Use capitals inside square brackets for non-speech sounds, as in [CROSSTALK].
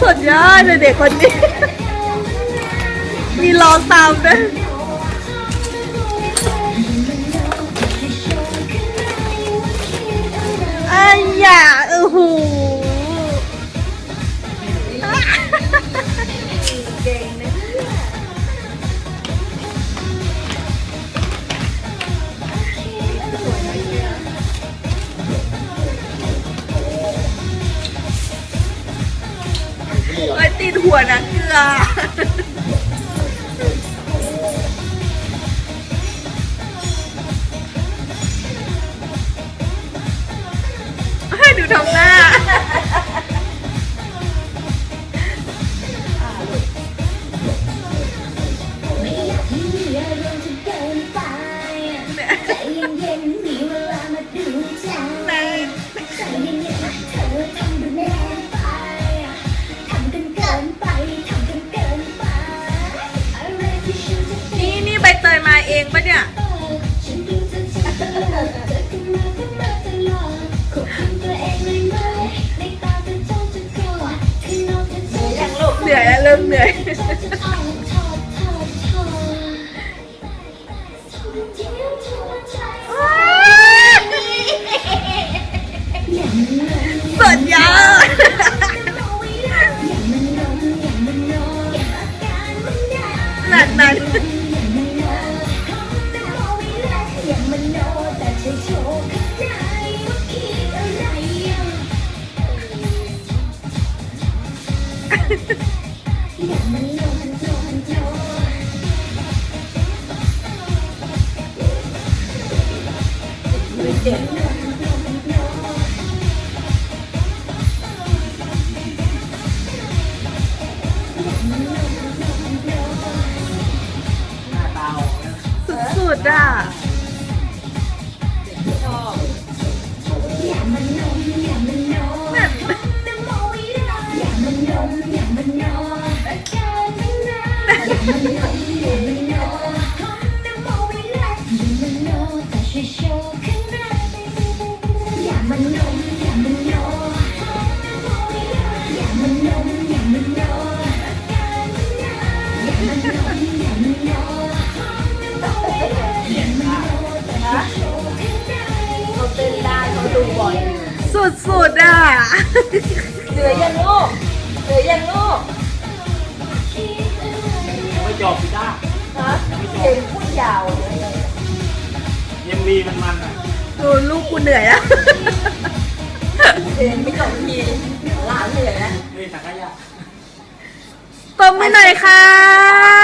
สุดยอดเลยเด็กคนนี้ มีรอตามด้วย ติดหัวนะเกลือดูทำหน้า Mr. [LAUGHS] สุดๆอะ เขาเต้นได้เขาดูบ่อยสุดๆอะ เหลือยังลูกเหลือยังลูกไม่จบพี่ด้าฮะเก่งพูดยาว เอ็มวีมันมันอะ ดูลูกกูเหนื่อยแล้วเดินไม่จบทีหลานเหนื่อยนะตะกร้าต้มมืหน่อยค่ะ